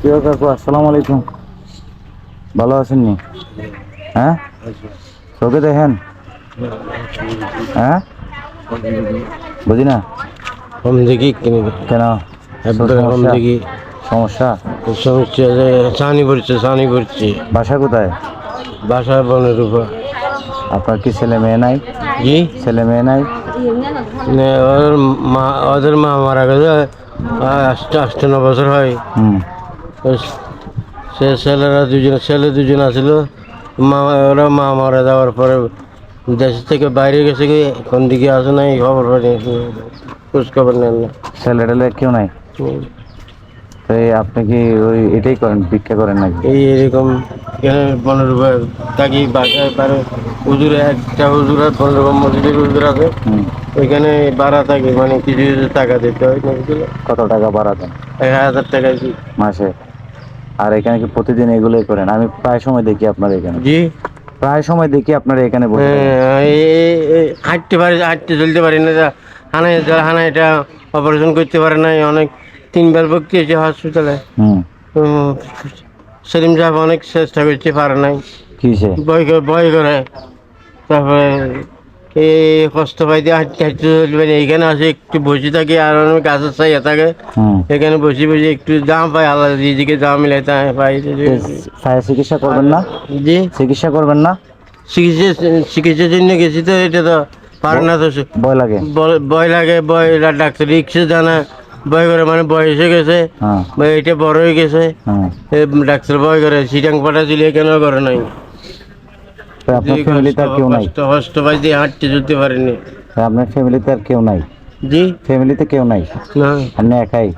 প্রিয় কাকু আসসালামু আলাইকুম। ভালো আছেন নি? হ্যাঁ? চোখে দেখেন? হ্যাঁ? বুঝি না? কম দেখি কিনে? দেখি। সমস্যা? সমস্যা ছানি পড়ছে ছানি পড়ছে। বাসা কোথায়? বাসা বনের উপর। আপনার কি ছেলে মেয়ে নাই? জি? ছেলে মেয়ে নাই? ওদের মা ওদের মা মারা গেছে। আষ্ট আষ্ট ন বছর হয়। সে ছেলেরা দুজন ছেলে দুজন আছিল মা ওরা মা মারা যাওয়ার পরে দেশ থেকে বাইরে গেছে কি? কোন দিকে আসে নাই খবর পাই খোঁজ খবর নেন না। ছেলে টেলে কেউ নাই? তো এই আপনি কি ওই এটাই করেন ভিক্ষা করেন নাকি? এই এরকম পনেরো রুপা থাকি বাসায় পারে? হুজুরে একটা হুজুর আর পনেরো মসজিদের হুজুর আছে। ওইখানে ভাড়া থাকে মানে কিছু কিছু টাকা দিতে হয় না বুঝলে? কত টাকা ভাড়া দেন? এক হাজার টাকা কি? মাসে। আর এখানে কি প্রতিদিন এগুলোই করেন? আমি প্রায় সময় দেখি আপনার এখানে। জি। প্রায় সময় দেখি আপনার এখানে বসে হ্যাঁ, এই হাঁটতে পারি হাঁটতে চলতে পারি না। যা হানায় হানায় এটা অপারেশন করতে পারে না অনেক তিনবার ভর্তি হয়েছে হসপিটালে সেলিম সাহেব অনেক চেষ্টা করতে পারে নাই। কিসে? ভয় করে ভয় করে। তারপরে এই কষ্ট পাইতে হাঁটতে হাঁটতে চলবে এইখানে আসে একটু বসে থাকি আর অনেক গাছের চাইয়া থাকে। এখানে বসে বসে একটু জাম পাই আল্লাহ দিদিকে জাম মিলাই পাই চিকিৎসা করবেন না? জি। চিকিৎসা করবেন না? চিকিৎসা চিকিৎসার জন্য গেছি তো এটা তো পারে না তো ভয় লাগে? ভয় লাগে ভয় ডাক্তার রিক্সে জানা ভয় করে মানে বয়স হয়ে গেছে। হ্যাঁ। এটা বড় হয়ে গেছে। হ্যাঁ। ডাক্তার ভয় করে সিটাং পাঠা দিলে কেন করে নাই। আপনার ফ্যামিলিতে আর কেউ নাই? কষ্ট পাইতে হাঁটতে পারেনি। আপনার ফ্যামিলিতে আর কেউ নাই? জি? ফ্যামিলিতে কেউ নাই? না। আপনি একাই?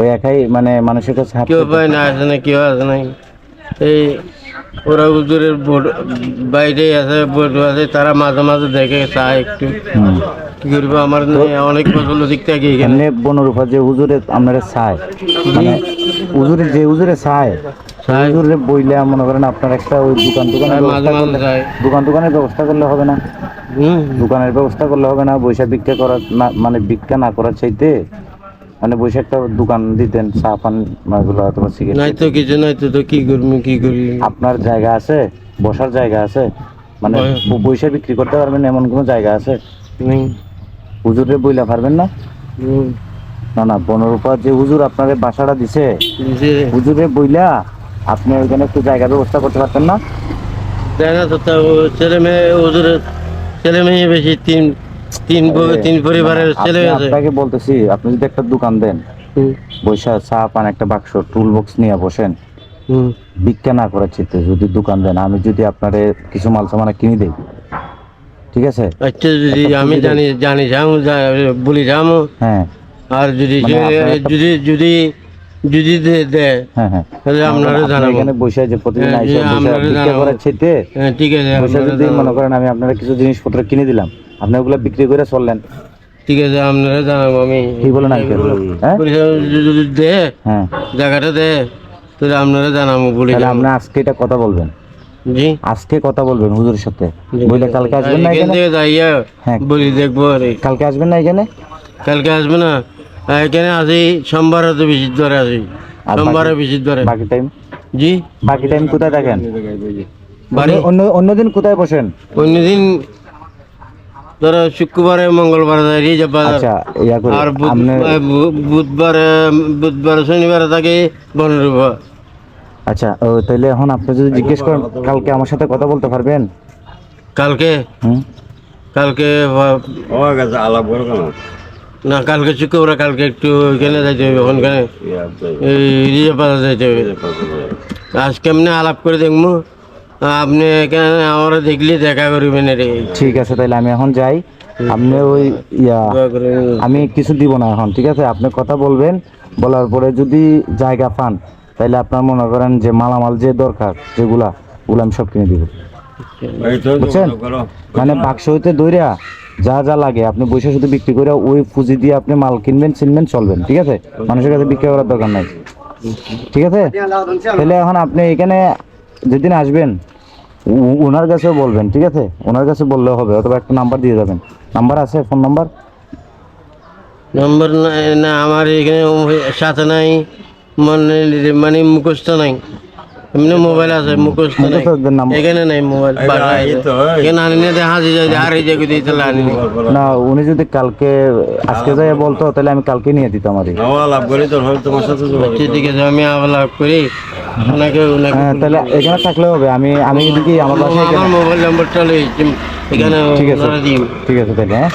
ওই একাই মানে মানুষের কাছে কেউ পায় না কেউ নাই এই ওরা হুজুরের বাইরে আছে আছে তারা মাঝে মাঝে দেখে চায় একটু। কি করব আমার অনেক বছর দিক থেকে এখানে বনরূপা যে হুজুরে আপনারা চায় মানে হুজুরে যে হুজুরে চায় চায়। হুজুরে বইলে মনে করেন আপনার একটা ওই দোকান দোকানের যায়। দোকান দোকানের ব্যবস্থা করলে হবে না। দোকানের ব্যবস্থা করলে হবে না বৈশাখ ভিক্ষা করার না মানে ভিক্ষা না করার চাইতে মানে বৈশাখ একটা দোকান দিতেন চা পান অথবা সিগারেট নাই তো কিছু নাই তো কি করবি কি করি? আপনার জায়গা আছে বসার জায়গা আছে মানে পয়সা বিক্রি করতে পারবেন এমন কোনো জায়গা আছে? হুজুরে বইলা পারবেন না। না না বনরূপা যে হুজুর আপনার বাসাটা দিছে। হুজুরে বইলা আপনি ওইখানে একটু জায়গা ব্যবস্থা করতে পারতেন না? না তো ছেলে মেয়ে ওদের ছেলে মেয়ে বেশি তিন তিন তিন পরিবারের ছেলে আপনাকে বলতেছি আপনি যদি একটা দোকান দেন বৈশা চা পান একটা বাক্স টুল বক্স নিয়ে বসেন। হুম। ভিক্ষা না করার চিত্তে যদি দোকান দেন আমি যদি আপনারে কিছু মাল সামানা কিনে দেই ঠিক আছে? আচ্ছা যদি আমি জানি জানি যাম বলি যাম। হ্যাঁ। আর যদি মানে যদি যদি যদি দেয় হ্যাঁ হ্যাঁ। তাহলে আপনারা জানাব। এখানে বসে যে প্রতিদিন হ্যাঁ, আইসা বসে আপনারা করার চাইতে ঠিক আছে বসে যদি মনে করেন আমি আপনারা কিছু জিনিসপত্র কিনে দিলাম। আপনি ওগুলো বিক্রি করে চললেন। ঠিক আছে আপনারা জানাব আমি কি বলেন আঙ্কেল হ্যাঁ? যদি- দে হ্যাঁ। জায়গাটা দে তাহলে আপনারা জানাব বলি আপনি আজকে এটা কথা বলবেন। জি। আজকে কথা বলবেন হুজুরের সাথে। বলে কালকে আসবেন না এখানে যাইয়া। বলি দেখব আরে। কালকে আসবেন না এখানে? কালকে আসবে না? এখানে আসি সোমবার তো বেশি ধরে আসি আর সোমবারে বেশি ধরে বাকি টাইম জি? বাকি টাইম কোথায় থাকেন? বাড়ি? অন্য অন্যদিন কোথায় বসেন? অন্যদিন ধরো শুক্রবারে মঙ্গলবারে যাই রিজার্ভ বাজার। আচ্ছা আর বুধবারে বুধবার শনিবারে থাকে পনেরো আচ্ছা ও তাহলে এখন আপনি যদি জিজ্ঞেস করেন কালকে আমার সাথে কথা বলতে পারবেন? কালকে? হুম? কালকে বা- না কালকে শুক্রবার কালকে একটু ওইখানে যাইতে হবে ওখানে এই বাজার যাইতে হবে আজ কেমনে আলাপ করে দেখব আপনি এখানে আমরা দেখলে দেখা করবেন রে। ঠিক আছে তাহলে আমি এখন যাই। আপনি ওই ইয়া করে আমি কিছু দিব না এখন ঠিক আছে? আপনি কথা বলবেন বলার পরে যদি জায়গা পান তাহলে আপনার মনে করেন যে মালামাল যে দরকার যেগুলা ওগুলো আমি সব কিনে দিব। বুঝছেন? মানে বাক্স হইতে দইরা যা যা লাগে আপনি বসে শুধু বিক্রি করে ওই পুঁজি দিয়ে আপনি মাল কিনবেন চিনবেন চলবেন ঠিক আছে? মানুষের কাছে বিক্রি করার দরকার নাই। ঠিক আছে? তাহলে এখন আপনি এখানে যেদিন আসবেন উ- ওনার কাছেও বলবেন ঠিক আছে? ওনার কাছে বললেও হবে অথবা একটা নাম্বার দিয়ে যাবেন। নাম্বার আছে? Phone number? নম্বর নাই না আমার এখানে সাথে নাই মানে মানে মুখস্থ নাই। এমনি মোবাইল আছে মুখস্থ নাই। নাম- এখানে নাই মোবাইল। এখানে আনি না দেখা যায় যে হারিয়ে যাবে দিতে আনি না উনি যদি কালকে আজকে যাই বলতো তাহলে আমি কালকে নিয়ে দিতাম আর কি। আচ্ছা, ঠিক আছে আমি আবার লাভ করি। ওনাকে ওনাকে হ্যাঁ তাহলে এখানে থাকলে হবে আমি আমি এদিকে আমার বাসায় আমার এখানে- মোবাইল নাম্বারটা লই এখানে ঠিক আছে ঠিক আছে তাহলে হ্যাঁ।